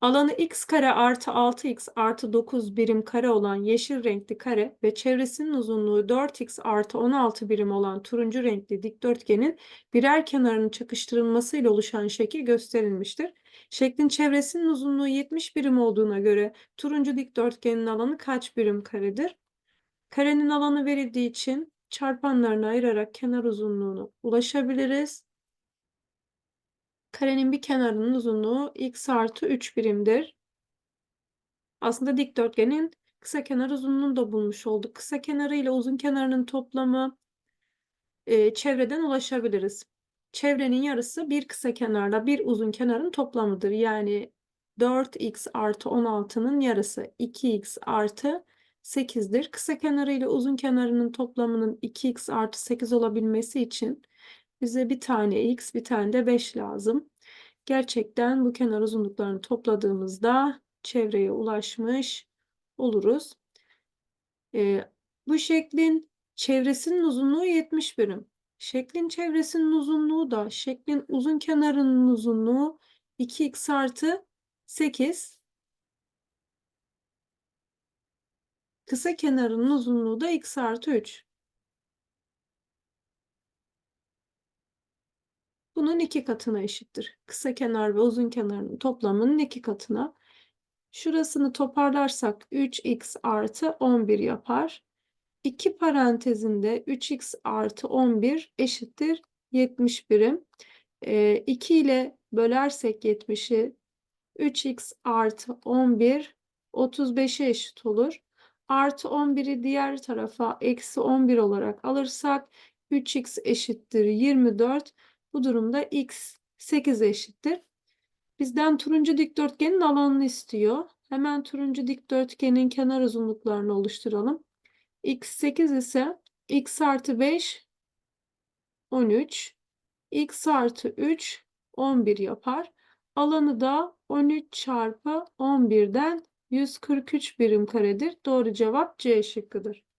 Alanı x kare artı 6x artı 9 birim kare olan yeşil renkli kare ve çevresinin uzunluğu 4x artı 16 birim olan turuncu renkli dikdörtgenin birer kenarının çakıştırılmasıyla oluşan şekil gösterilmiştir. Şeklin çevresinin uzunluğu 70 birim olduğuna göre turuncu dikdörtgenin alanı kaç birim karedir? Karenin alanı verildiği için çarpanlarını ayırarak kenar uzunluğunu ulaşabiliriz. Karenin bir kenarının uzunluğu x artı 3 birimdir. Aslında dikdörtgenin kısa kenar uzunluğunu da bulmuş olduk. Kısa kenarı ile uzun kenarının toplamı e, çevreden ulaşabiliriz. Çevrenin yarısı bir kısa kenarla bir uzun kenarın toplamıdır. Yani 4x artı 16'nın yarısı 2x artı 8'dir. Kısa kenarı ile uzun kenarının toplamının 2x artı 8 olabilmesi için bize bir tane x, bir tane de 5 lazım. Gerçekten bu kenar uzunluklarını topladığımızda çevreye ulaşmış oluruz. Ee, bu şeklin çevresinin uzunluğu 70 birim. Şeklin çevresinin uzunluğu da şeklin uzun kenarının uzunluğu 2x artı 8. Kısa kenarının uzunluğu da x artı 3. Bunun iki katına eşittir. Kısa kenar ve uzun kenarının toplamının iki katına. Şurasını toparlarsak 3x artı 11 yapar. İki parantezinde 3x artı 11 eşittir 70 birim. E, 2 ile bölersek 70'i 3x artı 11 35'e eşit olur. Artı 11'i diğer tarafa eksi 11 olarak alırsak 3x eşittir 24. Bu durumda x 8 eşittir. Bizden turuncu dikdörtgenin alanını istiyor. Hemen turuncu dikdörtgenin kenar uzunluklarını oluşturalım. x 8 ise x artı 5 13. x artı 3 11 yapar. Alanı da 13 çarpı 11'den 143 birim karedir. Doğru cevap C şıkkıdır.